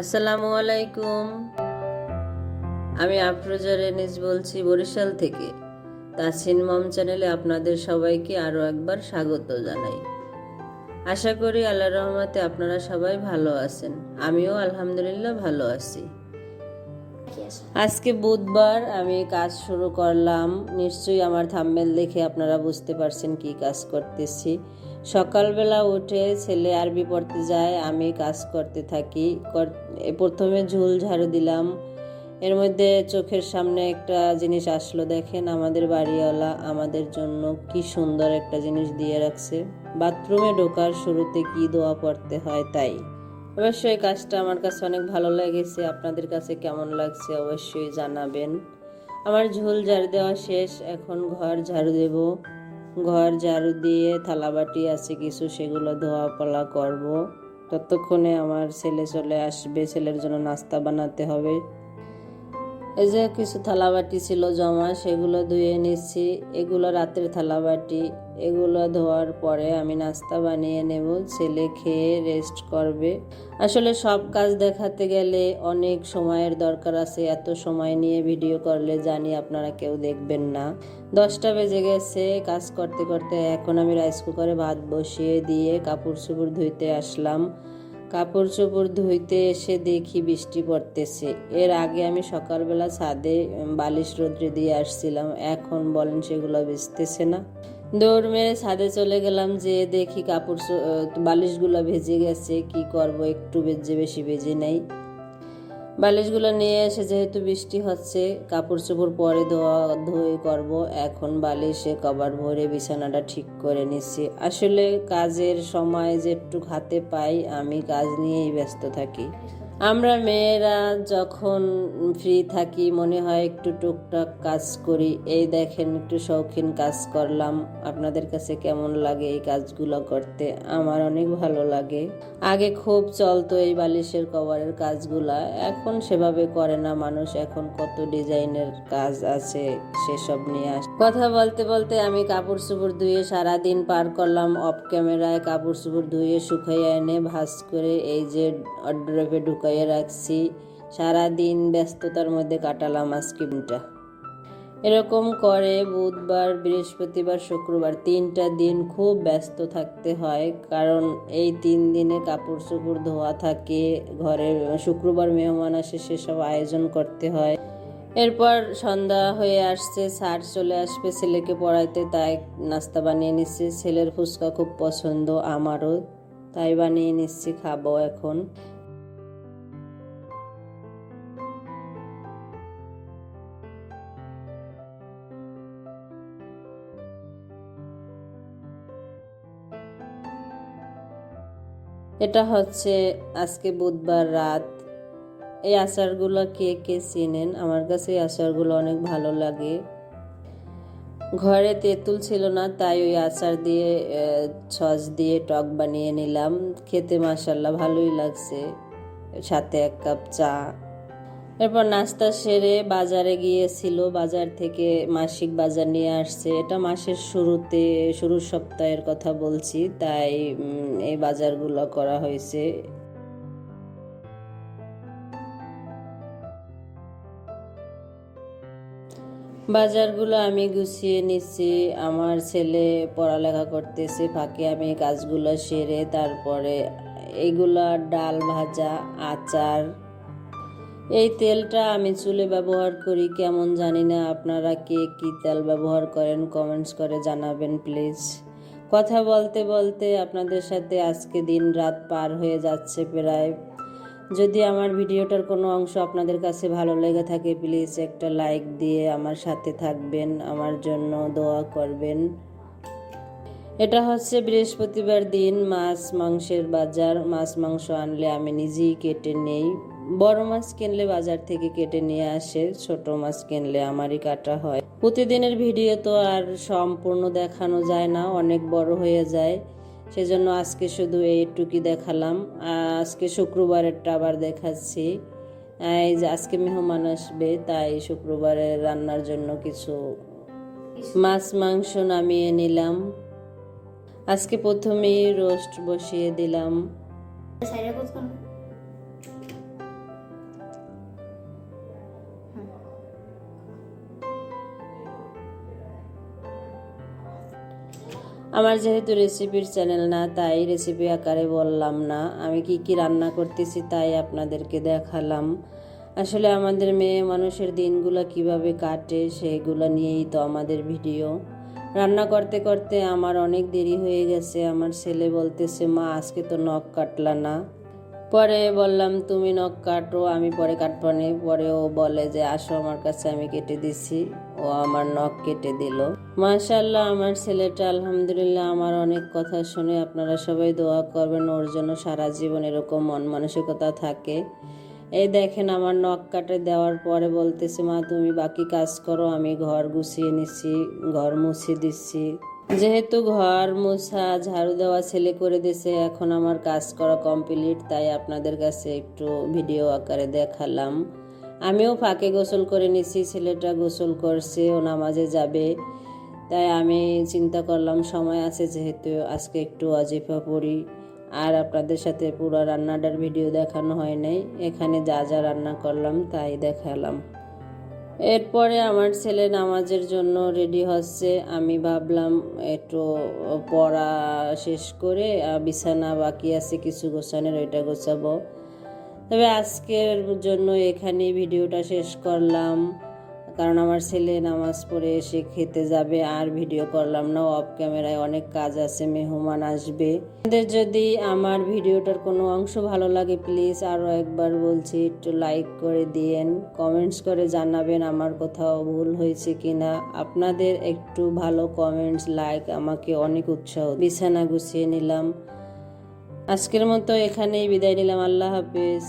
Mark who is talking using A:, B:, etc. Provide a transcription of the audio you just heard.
A: আসসালামু আলাইকুম। আমি আফরোজা রেনিস বলছি বরিশাল থেকে। তাসিন মম চ্যানেলে আপনাদের সবাইকে আরও একবার স্বাগত জানাই। আশা করি আল্লাহ রহমতে আপনারা সবাই ভালো আছেন। আমিও আলহামদুলিল্লাহ ভালো আছি। আজকে বুধবার আমি কাজ শুরু করলাম। নিশ্চয়ই আমার থাম্বেল দেখে আপনারা বুঝতে পারছেন কি কাজ করতেছি। সকালবেলা উঠে ছেলে আরবি পড়তে যায়, আমি কাজ করতে থাকি। প্রথমে ঝুল ঝাড়ু দিলাম। এর মধ্যে চোখের সামনে একটা জিনিস আসলো, দেখেন আমাদের বাড়িওয়ালা আমাদের জন্য কি সুন্দর একটা জিনিস দিয়ে রাখছে। বাথরুমে ঢোকার শুরুতে কি দোয়া পড়তে হয় তাই। অবশ্যই কাজটা আমার কাছে অনেক ভালো লেগেছে, আপনাদের কাছে কেমন লাগছে অবশ্যই জানাবেন। আমার ঝুল ঝাড়ু দেওয়া শেষ, এখন ঘর ঝাড়ু দেব। ঘর ঝাড়ু দিয়ে থালাবাটি আছে কিছু, সেগুলো ধোয়া পলা করব। ততক্ষণে আমার ছেলে চলে আসবে। ছেলের জন্য নাস্তা বানাতে হবে। এই যে কিছু থালাবাটি ছিল জমা, সেগুলো ধুয়ে নিচ্ছি। এগুলো রাতের থালাবাটি। এগুলো ধোয়ার পরে আমি নাস্তা বানিয়ে নেব। ছেলে খেয়ে রেস্ট করবে। আসলে সব কাজ দেখাতে গেলে অনেক সময়ের দরকার আছে। এত সময় নিয়ে ভিডিও করলে জানি আপনারা কেউ দেখবেন না। দশটা বেজে গেছে। কাজ করতে করতে এখন আমি রাইস কুকারে ভাত বসিয়ে দিয়ে কাপড় চোপড় ধুইতে আসলাম। কাপড় চোপড় ধুইতে এসে দেখি বৃষ্টি পড়তেছে। এর আগে আমি সকালবেলা ছাদে বালিশ রোদ্রে দিয়ে আসছিলাম। এখন বলেন সেগুলো ভিজতেছে না। দৌড় মেরে ছাদে চলে গেলাম যে দেখি কাপড় বালিশগুলো ভেজে গেছে। কি করব? একটু বেজে বেশি ভেজে নেই। বালিশগুলো নিয়ে এসে যেহেতু বৃষ্টি হচ্ছে কাপড় চোপড় পরে ধোয়া ধুয়ে করব। এখন বালিশে কভার ভরে বিছানাটা ঠিক করে নিচ্ছি। আসলে কাজের সময় যে একটু হাতে পাই, আমি কাজ নিয়েই ব্যস্ত থাকি। আমরা মেয়েরা যখন ফ্রি থাকি, মনে হয় একটু টুকটাক কাজ করি। এই দেখেন, একটু শৌখিন কাজ করলাম। আপনাদের কাছে কেমন লাগে এই কাজগুলো করতে? আমার অনেক ভালো লাগে। আগে খুব চলতো এই বালিশের কভারের কাজগুলা। এখন সেভাবে করে না। মানুষ এখন কত ডিজাইনের কাজ আছে সেসব নিয়ে আস কথা বলতে বলতে আমি কাপড় চুপড় ধুয়ে সারাদিন পার করলাম। অফ ক্যামেরায় কাপড় চুপড় ধুয়ে শুকাইয়া এনে ভাজ করে এই যে অড্রপে ঢুকাইয়ে রাখছি। সারাদিন ব্যস্ততার মধ্যে কাটালাম আজকে দিনটা। এরকম করে বুধবার, বৃহস্পতিবার, শুক্রবার তিনটা দিন খুব ব্যস্ত থাকতে হয়। কারণ এই তিন দিনে কাপড় চোপড় ধোয়া থাকে, ঘরে শুক্রবার মেহমান আসে, সেসব আয়োজন করতে হয়। এরপর সন্ধ্যা হয়ে আসছে, স্যার চলে আসবে, ছেলেকে পড়াইতে তাই নাস্তা বানিয়ে নিচ্ছি। ছেলের ফুচকা খুব পছন্দ, আমারও তাই বানিয়ে নিচ্ছি, খাব এখন। এটা হচ্ছে আজকে বুধবার রাত। এই আচারগুলো কে কে চিনেন? আমার কাছে এই আচারগুলো অনেক ভালো লাগে। ঘরে তেঁতুল ছিল না, তাই ওই আচার দিয়ে সস দিয়ে টক বানিয়ে নিলাম। খেতে মাসাল্লাহ ভালোই লাগছে। সাথে এক কাপ চা। এরপর নাস্তা সেরে বাজারে গিয়েছিল, বাজার থেকে মাসিক বাজার নিয়ে আসছে। এটা মাসের শুরুতে, শুরুর সপ্তাহের কথা বলছি, তাই এই বাজারগুলো করা হয়েছে। বাজারগুলো আমি গুছিয়ে নিচ্ছি। আমার ছেলে পড়ালেখা করতেছে, ফাঁকে আমি কাজগুলো সেরে তারপরে এইগুলা ডাল ভাজা, আচার এই তেলটা আমি চুলে ব্যবহার করি, কেমন জানি না আপনারা কে কী তেল ব্যবহার করেন কমেন্টস করে জানাবেন প্লিজ কথা বলতে বলতে আপনাদের সাথে আজকে দিন রাত পার হয়ে যাচ্ছে প্রায়। যদি আমার ভিডিওটার কোনো অংশ আপনাদের কাছে ভালো লেগে থাকে প্লিজ একটা লাইক দিয়ে আমার সাথে থাকবেন, আমার জন্য দোয়া করবেন। এটা হচ্ছে বৃহস্পতিবার দিন, মাছ মাংসের বাজার। মাছ মাংস আনলে আমি নিজেই কেটে নেই। বড় মাছ কিনলে বাজার থেকে কেটে নিয়ে আসে, ছোট মাছ কিনলে আমারই কাটা হয়। প্রতিদিনের ভিডিও তো আর সম্পূর্ণ দেখানো যায় না, অনেক বড় হয়ে যায়। সেজন্য আজকে শুধু এইটুকি দেখালাম। আজকে শুক্রবারেরটা আবার দেখাচ্ছি। এই যে আজকে মেহমান আসবে, তাই শুক্রবারে রান্নার জন্য কিছু মাছ, মাংস নামিয়ে নিলাম। আজকে প্রথমেই রোস্ট বসিয়ে দিলাম। আমার যেহেতু রেসিপির চ্যানেল না, তাই রেসিপি আকারে বললাম না। আমি কি কি রান্না করতেছি তাই আপনাদেরকে দেখালাম। আসলে আমাদের মেয়ে মানুষের দিনগুলো কীভাবে কাটে সেগুলো নিয়েই তো আমাদের ভিডিও। রান্না করতে করতে আমার অনেক দেরি হয়ে গেছে। আমার ছেলে বলতেছে, মা, আজকে তো নখ কাটলা না। পরে বললাম, তুমি নখ কাটো, আমি পরে কাটবো নি। পরে ও বলে যে, আসো আমার কাছে, আমি কেটে দিছি। ও আমার নখ কেটে দিল। মাশাল্লাহ আমার ছেলেটা, আলহামদুলিল্লাহ, আমার অনেক কথা শুনে আপনারা সবাই দোয়া করবেন, ওর জন্য সারা জীবন এরকম মন মানসিকতা থাকে। এই দেখেন, আমার নখ কাটে দেওয়ার পরে বলতেছে, মা, তুমি বাকি কাজ করো, আমি ঘর গুছিয়ে নিচ্ছি ঘর মুছিয়ে দিচ্ছি যেহেতু ঘর মোছা, ঝাড়ু দেওয়া, ছেলে করে দিছে, এখন আমার কাজ করা কমপ্লিট তাই আপনাদের কাছে একটু ভিডিও আকারে দেখালাম। আমিও ফাঁকে গোসল করে নিছি, ছেলেটা গোসল করছে, ও নামাজে যাবে। তাই আমি চিন্তা করলাম, সময় আছে যেহেতু আজকে একটু অজিফা পড়ি। আর আপনাদের সাথে পুরো রান্নাটার ভিডিও দেখানো হয় নাই, এখানে যা যা রান্না করলাম তাই দেখালাম। এরপরে আমার ছেলে নামাজের জন্য রেডি হচ্ছে। আমি ভাবলাম একটু পড়া শেষ করে বিছানা বাকি আছে, কিছু গোছানোর, ওইটা গোছাবো। তবে আজকের জন্য এখানেই ভিডিওটা শেষ করলাম। কারণ আমার ছেলে নামাজ পড়ে এসে খেতে যাবে, আর ভিডিও করলাম না। অফ ক্যামেরায় অনেক কাজ আছে, মেহমান আসবে। আপনাদের যদি আমার ভিডিওটার কোনো অংশ ভালো লাগে প্লিজ আরও একবার বলছি, একটু লাইক করে দিয়েন। কমেন্টস করে জানাবেন আমার কোথাও ভুল হয়েছে কিনা। আপনাদের একটু ভালো কমেন্টস লাইক আমাকে অনেক উৎসাহ। বিছানা গুছিয়ে নিলাম। আজকের মতো এখানেই বিদায় নিলাম। আল্লাহ হাফেজ।